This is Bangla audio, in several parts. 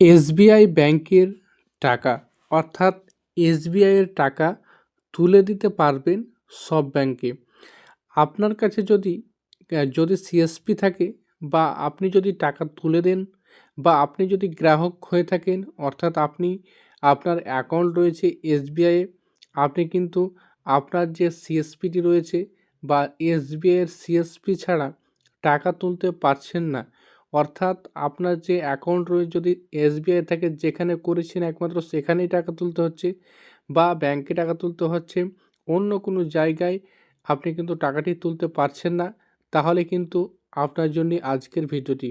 এসবিআই ব্যাংকের টাকা, অর্থাৎ এসবিআইয়ের টাকা তুলে দিতে পারবেন সব ব্যাংকে। আপনার কাছে যদি যদি সিএসপি থাকে বা আপনি যদি টাকা তুলে দেন বা আপনি যদি গ্রাহক হয়ে থাকেন, অর্থাৎ আপনি, আপনার অ্যাকাউন্ট রয়েছে এসবিআইয়ে আপনি কিন্তু আপনার যে সিএসপিটি রয়েছে বা এসবিআইয়ের সিএসপি ছাড়া টাকা তুলতে পারছেন না অর্থাৎ আপনার যে অ্যাকাউন্ট রয়েছে যদি এসবিআই থাকে যেখানে করেছেন একমাত্র সেখানেই টাকা তুলতে হচ্ছে বা ব্যাংকে টাকা তুলতে হচ্ছে, অন্য কোনো জায়গায় আপনি কিন্তু টাকাটি তুলতে পারছেন না, তাহলে কিন্তু আপনার জন্য আজকের ভিডিওটি।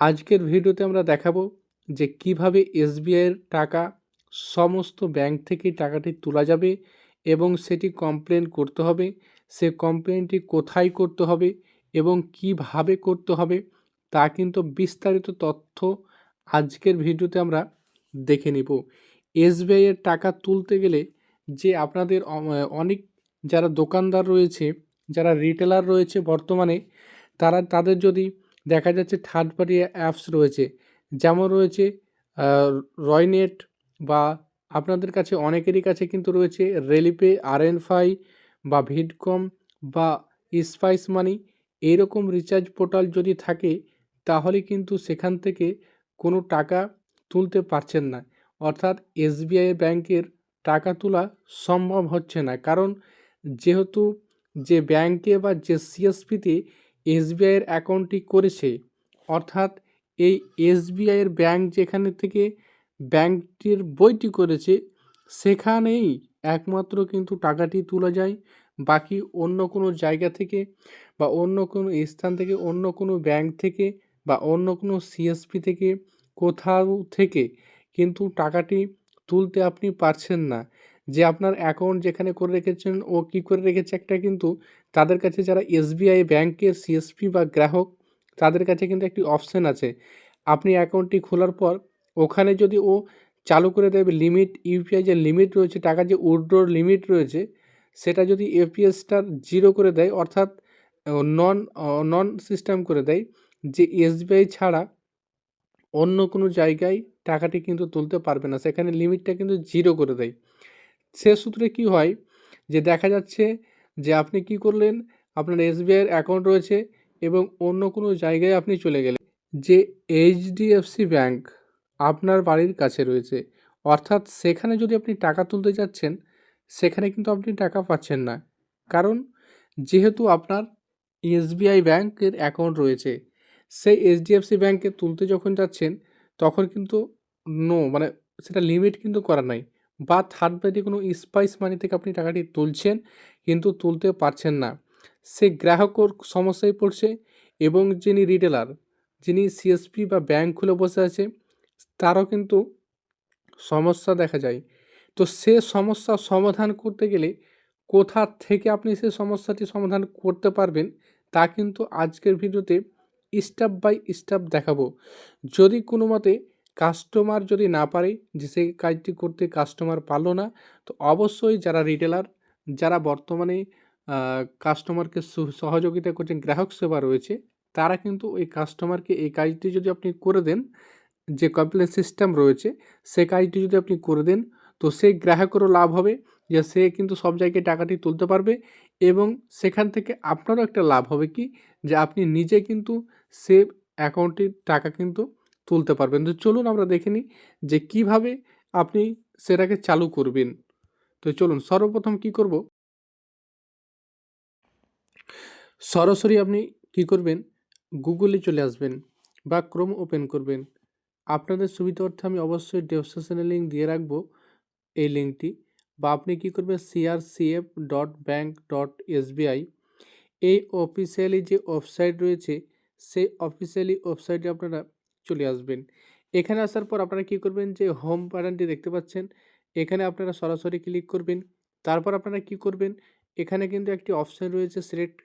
আজকের ভিডিওতে আমরা দেখাবো যে কীভাবে এসবিআইয়ের টাকা সমস্ত ব্যাংক থেকে টাকাটি তোলা যাবে এবং সেটি কমপ্লেন করতে হবে, সে কমপ্লেনটি কোথায় করতে হবে এবং কীভাবে করতে হবে তা কিন্তু বিস্তারিত তথ্য আজকের ভিডিওতে আমরা দেখে নিব। এসবিআইয়ের টাকা তুলতে গেলে যে আপনাদের অনেক যারা দোকানদার রয়েছে, যারা রিটেলার রয়েছে বর্তমানে, তারা, তাদের যদি দেখা যাচ্ছে থার্ড পার্টি অ্যাপস রয়েছে, যেমন রয়েছে রয়নেট বা আপনাদের কাছে, অনেকেরই কাছে কিন্তু রয়েছে রেলিপে আর আরএনফাই বা ভিডকম বা স্পাইস মানি এইরকম রিচার্জ পোর্টাল যদি থাকে তাহলে কিন্তু সেখান থেকে কোনো টাকা তুলতে পারছেন না। অর্থাৎ এসবিআই ব্যাংকের টাকা তোলা সম্ভব হচ্ছে না। কারণ যেহেতু যে ব্যাংকে বা যে সিএসপিতে এসবিআইয়ের অ্যাকাউন্টটি করেছে, অর্থাৎ এই এসবিআইয়ের ব্যাংক যেখানে থেকে ব্যাংকটির বইটি করেছে, সেখানেই একমাত্র কিন্তু টাকাটি তোলা যায়। বাকি অন্য কোনো জায়গা থেকে বা অন্য কোনো স্থান থেকে অন্য কোনো ব্যাংক থেকে বা অন্য কোনো সিএসপি থেকে কোথাও থেকে কিন্তু টাকাটি তুলতে আপনি পারছেন না। যে আপনার অ্যাকাউন্ট যেখানে করে রেখেছেন, ও কী করে রেখেছে একটা কিন্তু তাদের কাছে যারা এসবিআই ব্যাংকের সিএসপি বা গ্রাহক, তাদের কাছে কিন্তু একটি অপশান আছে। আপনি অ্যাকাউন্টটি খোলার পর ওখানে যদি ও চালু করে দেবে লিমিট ইউপিআই যে লিমিট রয়েছে, টাকা যে উইথড্রোর লিমিট রয়েছে, সেটা যদি এপিএসটার জিরো করে দেয়, অর্থাৎ নন নন সিস্টেম করে দেয় যে এসবিআই ছাড়া অন্য কোনো জায়গায় টাকাটি কিন্তু তুলতে পারবে না। সেখানে লিমিটটা কিন্তু জিরো করে দেয়। সে সূত্রে কি হয় যে দেখা যাচ্ছে যে আপনি কি করলেন, আপনার এসবিআইয়ের অ্যাকাউন্ট রয়েছে এবং অন্য কোনো জায়গায় আপনি চলে গেলেন। যে এইচডিএফসি ব্যাংক আপনার বাড়ির কাছে রয়েছে। অর্থাৎ সেখানে যদি আপনি টাকা তুলতে যাচ্ছেন, সেখানে কিন্তু আপনি টাকা পাচ্ছেন না। কারণ যেহেতু আপনার এসবিআই ব্যাংকের অ্যাকাউন্ট রয়েছে সেই এইচডিএফসি ব্যাংকে তুলতে যখন যাচ্ছেন, তখন কিন্তু নো মানে সেটা লিমিট কিন্তু করা নাই। বা থার্ড পার্টি কোনো স্পাইস মানি থেকে আপনি টাকাটি তুলছেন, কিন্তু তুলতে পারছেন না। সে গ্রাহকর সমস্যায় পড়ছে এবং যিনি রিটেলার যিনি সিএসপি বা ব্যাংক খুলে বসে আছে, তারও কিন্তু সমস্যা দেখা যায়। তো সে সমস্যা সমাধান করতে গেলে কোথা থেকে আপনি সে সমস্যাটি সমাধান করতে পারবেন, তা কিন্তু আজকের ভিডিওতে স্টেপ বাই স্টেপ দেখাবো। যদি কোনো মতে কাস্টমার যদি না পারে, যে সেই কাজটি করতে কাস্টমার পারল না, তো অবশ্যই যারা রিটেলার যারা বর্তমানে কাস্টমারকে সহযোগিতা করছেন, গ্রাহক সেবা রয়েছে, তারা কিন্তু ওই কাস্টমারকে এই কাজটি যদি আপনি করে দেন, যে কমপ্লেন সিস্টেম রয়েছে, সে কাজটি যদি আপনি করে দেন, তো সেই গ্রাহকেরও লাভ হবে, যে সে কিন্তু সব জায়গায় টাকাটি তুলতে পারবে এবং সেখান থেকে আপনারও একটা লাভ হবে কি? যে আপনি নিজে কিন্তু সে অ্যাকাউন্টটির টাকা কিন্তু তুলতে পারবেন। তো চলুন আমরা দেখে নিই যে কীভাবে আপনি সেটাকে চালু করবেন। তো চলুন সর্বপ্রথম কি করব? সরাসরি আপনি কি করবেন? গুগলে চলে আসবেন বা ক্রোম ওপেন করবেন। আপনাদের সুবিধার্থে আমি অবশ্যই ডেসক্রিপশনে লিঙ্ক দিয়ে রাখব এই লিঙ্কটি বা আপনি কী করবেন? CRCF dot bank dot SBI এই অফিসিয়ালি যে ওয়েবসাইট রয়েছে সেই অফিসিয়ালি ওয়েবসাইটে আপনারা চলে আসবেন। এখানে আসার পর আপনারা কী করবেন যে হোম বাটনটি দেখতে পাচ্ছেন। এখানে আপনারা সরাসরি ক্লিক করবেন। তারপর আপনারা কি করবেন? এখানে কিন্তু একটি অপশান রয়েছে সিলেক্ট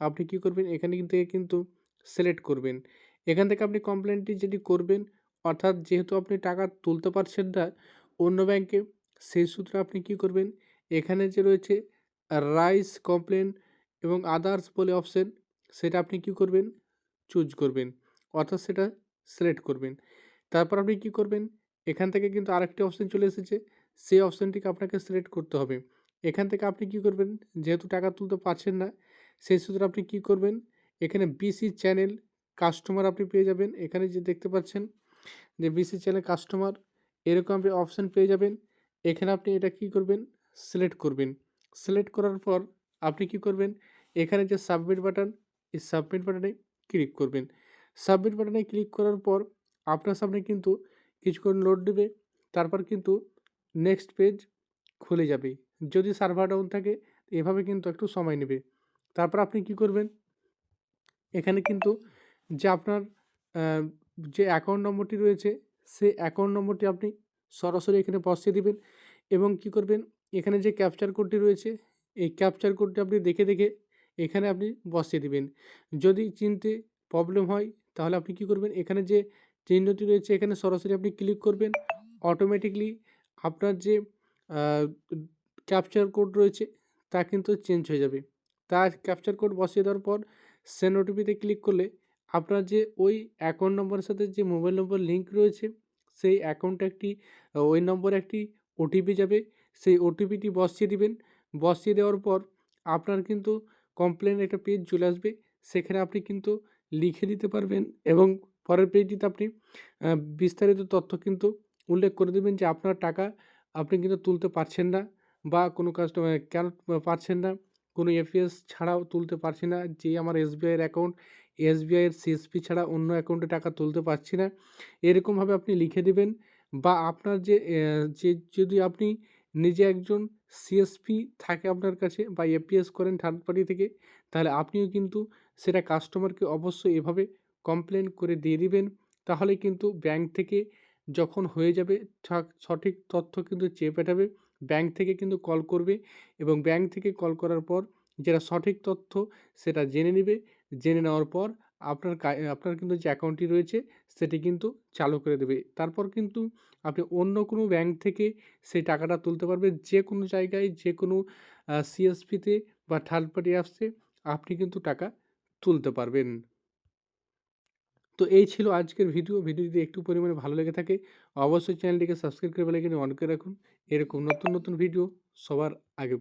আপনি কি করবেন? এখানে কিন্তু কিন্তু সিলেক্ট করবেন। এখান থেকে আপনি কমপ্লেনটি যেটি করবেন, অর্থাৎ যেহেতু আপনি টাকা তুলতে পারছেন না, অন্য ব্যাংকে সেই সূত্রে আপনি কি করবেন? এখানে যে রয়েছে রাইস কমপ্লেন এবং আদার্স বলে অপশন সেটা আপনি কি করবেন? চুজ করবেন, অর্থাৎ সেটা সিলেক্ট করবেন। তারপর আপনি কী করবেন? এখান থেকে কিন্তু আরেকটি অপশান চলে এসেছে, সেই অপশানটিকে আপনাকে সিলেক্ট করতে হবে। এখান থেকে আপনি কী করবেন? যেহেতু টাকা তুলতে পারছেন না, সেই সূত্রে আপনি কী করবেন? এখানে বিসি চ্যানেল কাস্টমার আপনি পেয়ে যাবেন। এখানে যে দেখতে পাচ্ছেন যে বিসি চ্যানেল কাস্টমার এরকম আপনি অপশান পেয়ে যাবেন। এখানে আপনি এটা কী করবেন? সিলেক্ট করবেন। সিলেক্ট করার পর আপনি কী করবেন? এখানে যে সাবমিট বাটন এই সাবমিট বাটনে ক্লিক করবেন। সাবমিট বাটনে ক্লিক করার পর আপনার সামনে কিন্তু কিছুক্ষণ লোড নেবে। তারপর কিন্তু নেক্সট পেজ খুলে যাবে। যদি সার্ভার ডাউন থাকে, এভাবে কিন্তু একটু সময় নেবে। তারপর আপনি কি করবেন? এখানে কিন্তু যে আপনার যে অ্যাকাউন্ট নম্বরটি রয়েছে সে অ্যাকাউন্ট নম্বরটি আপনি সরাসরি এখানে বসিয়ে দিবেন এবং কি করবেন? এখানে যে ক্যাপচার কোডটি রয়েছে, এই ক্যাপচার কোডটি আপনি দেখে দেখে এখানে আপনি বসিয়ে দিবেন। যদি চিনতে প্রবলেম হয়, তাহলে আপনি কি করবেন? এখানে যে চিহ্নটি রয়েছে, এখানে সরাসরি আপনি ক্লিক করবেন। অটোমেটিকলি আপনার যে ক্যাপচার কোড রয়েছে, তা কিন্তু চেঞ্জ হয়ে যাবে। তার ক্যাপচার কোড বসিয়ে দেওয়ার পর সেন্ড ওটিপিতে ক্লিক করলে আপনার যে ওই অ্যাকাউন্ট নম্বরের সাথে যে মোবাইল নম্বর লিঙ্ক রয়েছে, সেই অ্যাকাউন্টে একটি ওই নম্বরে একটি ওটিপি যাবে। সেই ওটিপিটি বসিয়ে দিবেন। বসিয়ে দেওয়ার পর আপনার কিন্তু কমপ্লেন একটা পেজ চলে আসবে। সেখানে আপনি কিন্তু লিখে দিতে পারবেন এবং পরের পেজটিতে আপনি বিস্তারিত তথ্য কিন্তু উল্লেখ করে দেবেন যে আপনার টাকা আপনি কিন্তু তুলতে পারছেন না বা কোনো কাস্টমার কেন পারছেন না। কোনো এফিএস ছাড়াও তুলতে পারছি না, যে আমার এসবিআইয়ের অ্যাকাউন্ট এসবিআইয়ের সিএসপি ছাড়া অন্য অ্যাকাউন্টে টাকা তুলতে পারছি না। এরকমভাবে আপনি লিখে দেবেন বা আপনার যে যে, যদি আপনি নিজে একজন সিএসপি থাকে আপনার কাছে বা এপিএস করেন থার্ড পার্টি থেকে, তাহলে আপনিও কিন্তু সেটা কাস্টমারকে অবশ্যই এভাবে কমপ্লেন করে দিয়ে দিবেন। তাহলে কিন্তু ব্যাংক থেকে যখন হয়ে যাবে ঠাক- সঠিক তথ্য কিন্তু চেয়ে পাঠাবে ব্যাংক থেকে কিন্তু কল করবে এবং ব্যাংক থেকে কল করার পর যেটা সঠিক তথ্য সেটা জেনে নেবে। জেনে নেওয়ার পর আপনার আপনার কিন্তু যে অ্যাকাউন্টটি রয়েছে, সেটি কিন্তু চালু করে দেবে। তারপর কিন্তু আপনি অন্য কোনো ব্যাংক থেকে সেই টাকাটা তুলতে পারবেন। যে কোনো জায়গায়, যে কোনো সিএসপিতে বা থার্ড পার্টি অ্যাপসে আপনি কিন্তু টাকা তুলতে পারবেন। তো এই ছিল আজকের ভিডিও ভিডিও যদি একটু পরিমাণে ভালো লেগে থাকে, অবশ্যই চ্যানেলটিকে সাবস্ক্রাইব করে বেলাইকনে অন করে রাখুন। এরকম নতুন নতুন ভিডিও সবার আগে